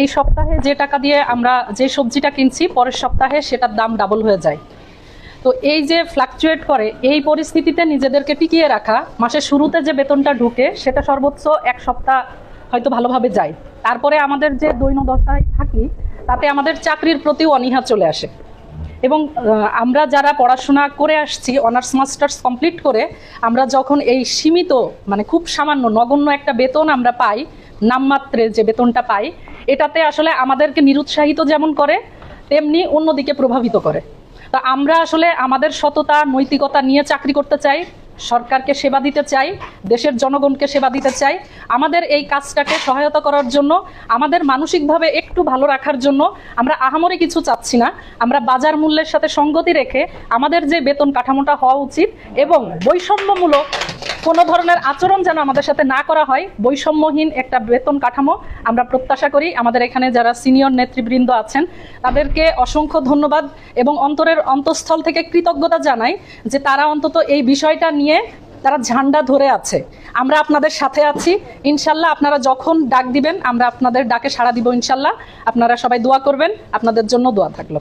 এই সপ্তাহে যে টাকা দিয়ে আমরা যে সবজিটা কিনছি, পরের সপ্তাহে সেটার দাম ডাবল হয়ে যায়। তো এই যে ফ্লাকচুয়েট করে, এই পরিস্থিতিতে নিজেদেরকে টিকিয়ে রাখা, মাসের শুরুতে যে বেতনটা ঢুকে, সেটা সর্বোচ্চ এক সপ্তাহ হয়তো ভালোভাবে যায়। তারপরে আমাদের যে দৈন দশায় থাকি, তাতে আমাদের চাকরির প্রতিও অনীহা চলে আসে। এবং আমরা যারা পড়াশোনা করে আসছি অনার্স মাস্টার্স কমপ্লিট করে, আমরা যখন এই সীমিত মানে খুব সামান্য, নগণ্য একটা বেতন আমরা পাই, নামমাত্রে যে বেতনটা পাই এটাতে আসলে আমাদেরকে নিরুৎসাহিত যেমন করে, তেমনি অন্যদিকে প্রভাবিত করে। তা আমরা আসলে আমাদের সততা, নৈতিকতা নিয়ে চাকরি করতে চাই, সরকারকে সেবা দিতে চাই, দেশের জনগণকে সেবা দিতে চাই। আমাদের এই কাজটাকে সহায়তা করার জন্য, আমাদের মানসিকভাবে একটু ভালো রাখার জন্য আমরা আহামরে কিছু চাচ্ছি না। আমরা বাজার মূল্যের সাথে সঙ্গতি রেখে আমাদের যে বেতন কাঠামোটা হওয়া উচিত এবং বৈষম্যমূলক কোনো ধরনের আচরণ যেন আমাদের সাথে না করা হয়, বৈষম্যহীন একটা বেতন কাঠামো আমরা প্রত্যাশা করি। আমাদের এখানে যারা সিনিয়র নেতৃবৃন্দ আছেন, তাদেরকে অসংখ্য ধন্যবাদ এবং অন্তরের অন্তঃস্থল থেকে কৃতজ্ঞতা জানাই যে তারা অন্তত এই বিষয়টা নিয়ে তারা ঝান্ডা ধরে আছে। আমরা আপনাদের সাথে আছি। ইনশাল্লাহ আপনারা যখন ডাক দিবেন, আমরা আপনাদের ডাকে সাড়া দিব ইনশাল্লাহ। আপনারা সবাই দোয়া করবেন। আপনাদের জন্য দোয়া থাকল।